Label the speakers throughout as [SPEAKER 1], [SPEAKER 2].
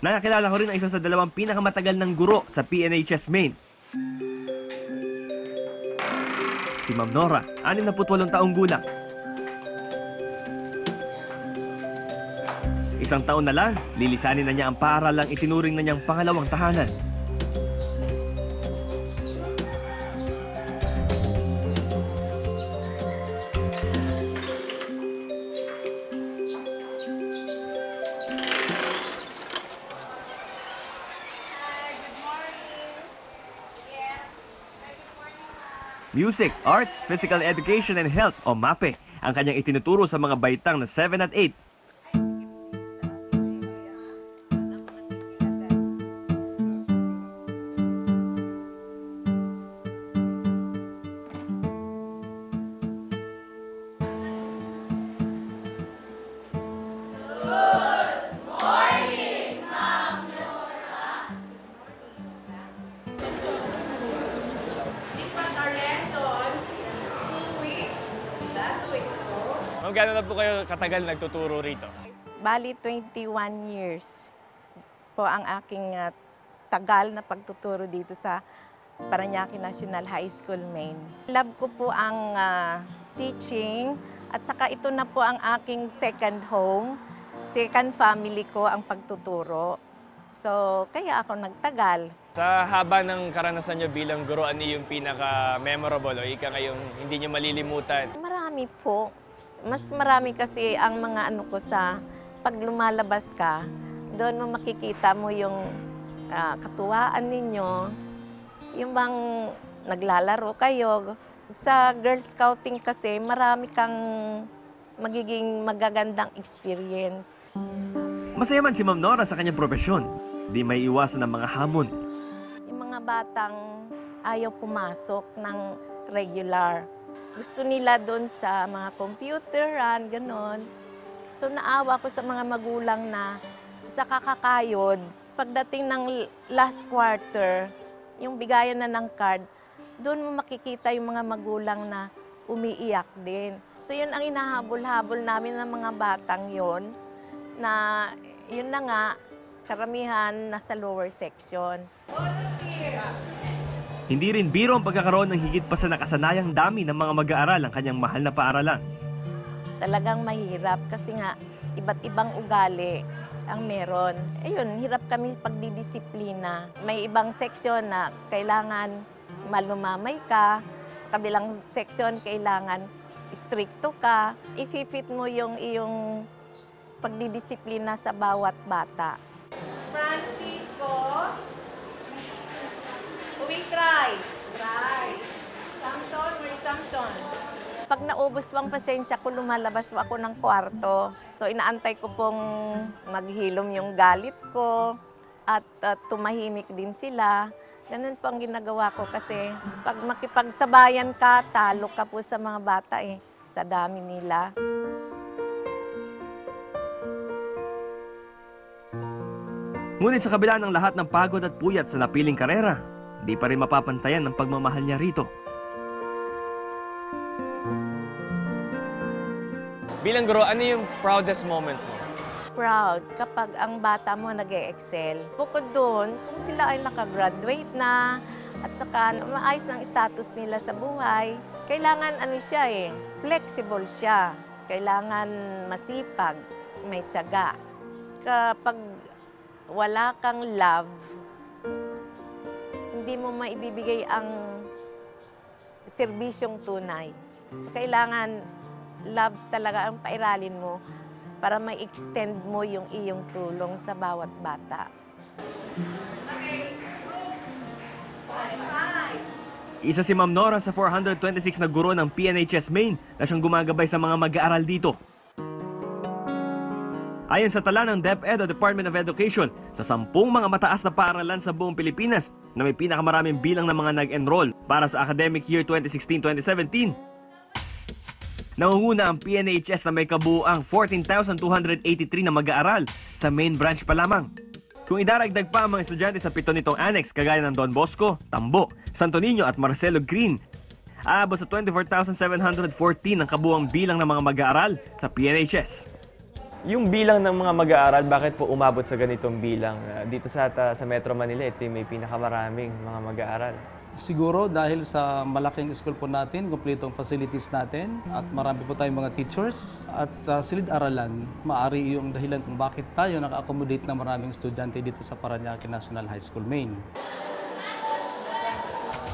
[SPEAKER 1] Nakakilala ko rin ang isa sa dalawang pinakamatagal ng guro sa PNHS Maine. Si Ma'am Nora, 68 taong gulang. Isang taon na lang, lilisanin na niya ang paaralang itinuring na niyang pangalawang tahanan. Music, Arts, Physical Education and Health o MAPE ang kanyang itinuturo sa mga baitang na 7 at 8. Ma'am, gano'n na po kayo katagal nagtuturo rito?
[SPEAKER 2] Bali, 21 years po ang aking ah, tagal na pagtuturo dito sa Paranaque National High School, Maine. Love ko po ang ah, teaching at saka ito na po ang aking second home, second family ko ang pagtuturo. So, kaya ako nagtagal.
[SPEAKER 1] Sa haba ng karanasan nyo bilang guro, ano yung pinaka-memorable o ika ngayong hindi nyo malilimutan?
[SPEAKER 2] Marami po. Mas marami kasi ang mga ano ko sa pag lumalabas ka, doon mo makikita mo yung ah, katuwaan ninyo, yung bang naglalaro kayo. Sa Girl Scouting kasi, marami kang magiging magagandang experience.
[SPEAKER 1] Masaya man si Ma'am Nora sa kanyang profesyon. Di may iwasan ng mga hamon.
[SPEAKER 2] Yung mga batang ayaw pumasok ng regular. Gusto nila doon sa mga computeran, ganon. So naawa ko sa mga magulang na sa kakakayod, pagdating ng last quarter, yung bigayan na ng card, doon mo makikita yung mga magulang na umiiyak din. So yun ang inahabol-habol namin ng mga batang yon na yun na nga, karamihan nasa lower section.
[SPEAKER 1] Hindi rin biro ang pagkakaroon ng higit pa sa nakasanayang dami ng mga mag-aaral ang kanyang mahal na paaralan.
[SPEAKER 2] Talagang mahirap kasi nga iba't ibang ugali ang meron. Ayun, hirap kami pagdidisiplina. May ibang seksyon na kailangan malumamay ka. Sa kabilang seksyon, kailangan stricto ka. I-fit mo yung iyong pagdidisiplina sa bawat bata. Pag naubos po ang pasensya ko, lumalabas po ako ng kwarto. So inaantay ko pong maghilom yung galit ko at uh, tumahimik din sila. Ganun po ang ginagawa ko kasi pag makipagsabayan ka, talo ka po sa mga bata eh, sa dami nila.
[SPEAKER 1] Ngunit sa kabila ng lahat ng pagod at puyat sa napiling karera, di pa rin mapapantayan ng pagmamahal niya rito. Bilang guro, ano yung proudest moment mo?
[SPEAKER 2] proud kapag ang bata mo nag excel Bukod doon, kung sila ay nakagraduate na at saka maayos ng status nila sa buhay, kailangan ano siya eh, flexible siya. Kailangan masipag, may tiyaga. Kapag wala kang love, hindi mo maibibigay ang serbisyong tunay. So kailangan love talaga ang pairalin mo para ma-extend mo yung iyong tulong sa bawat bata.
[SPEAKER 1] Isa si Ma'am Nora sa 426 na guro ng PNHS Maine na siyang gumagabay sa mga mag-aaral dito. Ayon sa tala ng DepEd o Department of Education, sa sampung mga mataas na paaralan sa buong Pilipinas na may pinakamaraming bilang ng mga nag-enroll para sa academic year 2016-2017, Nangunguna ang PNHS na may kabuuang 14,283 na mag-aaral sa main branch pa lamang. Kung idaragdag pa ang mga estudyante sa pito nitong annex kagaya ng Don Bosco, Tambo, Santo Niño at Marcelo Green, aabot sa 24,714 ang kabuuang bilang ng mga mag-aaral sa PNHS.
[SPEAKER 3] Yung bilang ng mga mag-aaral, bakit po umabot sa ganitong bilang? Ah, dito sa, sa Metro Manila, ito yung may pinakamaraming mga mag-aaral.
[SPEAKER 4] Siguro dahil sa malaking school po natin, kumpletong facilities natin, at marami po tayong mga teachers, at uh, silid-aralan, maari yung dahilan kung bakit tayo naka-accommodate ng maraming estudyante dito sa Paranaque National High School, Maine.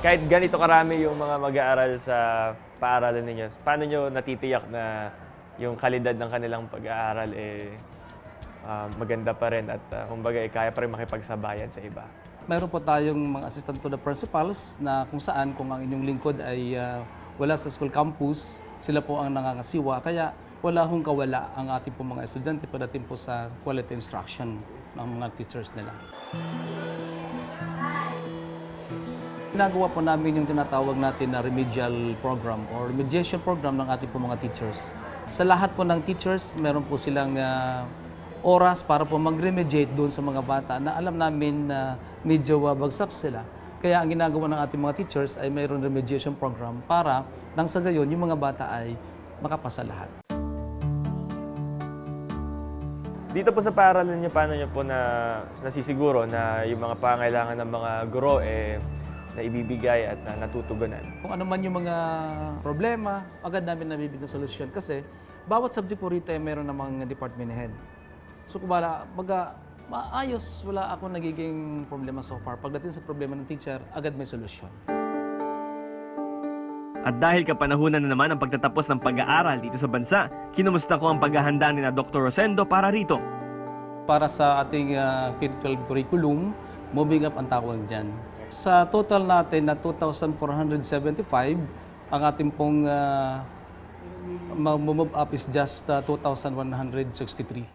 [SPEAKER 3] Kahit ganito karami yung mga mag-aaral sa paaralan ninyo, paano nyo natitiyak na yung kalidad ng kanilang pag-aaral eh ah, maganda pa rin at ah, kumbaga eh, kaya pa rin makipagsabayan sa iba?
[SPEAKER 4] Mayroon po tayong mga assistant to the principals na kung saan kung ang inyong lingkod ay uh, wala sa school campus, sila po ang nangangasiwa. Kaya wala hong kawala ang ating po mga estudyante pagdating po sa quality instruction ng mga teachers nila. Ginagawa po namin yung tinatawag natin na remedial program or remediation program ng ating po mga teachers. Sa lahat po ng teachers, meron po silang ah, oras para po mag-remediate doon sa mga bata na alam namin na medyo ah, bagsak sila. Kaya ang ginagawa ng ating mga teachers ay mayroon remediation program para nang sa gayon yung mga bata ay makapasa lahat.
[SPEAKER 3] Dito po sa paaralan niyo, paano niyo po na nasisiguro na yung mga pangailangan ng mga guro eh na ibibigay at na natutugunan?
[SPEAKER 4] Kung ano man yung mga problema, agad namin nabibigyan ng solusyon. Kasi bawat subject po rito ay meron namang department head. So kung bala, baga, maayos, wala ako nagiging problema so far. Pagdating sa problema ng teacher, agad may solusyon.
[SPEAKER 3] At dahil kapanahunan na naman ang pagtatapos ng pag-aaral dito sa bansa, kinumusta ko ang paghahanda ni na Dr. Rosendo para rito.
[SPEAKER 4] Para sa ating uh, K-12 curriculum, moving up ang tawag dyan. Sa total natin na 2,475, ang ating pong uh, move up is just uh, 2,163.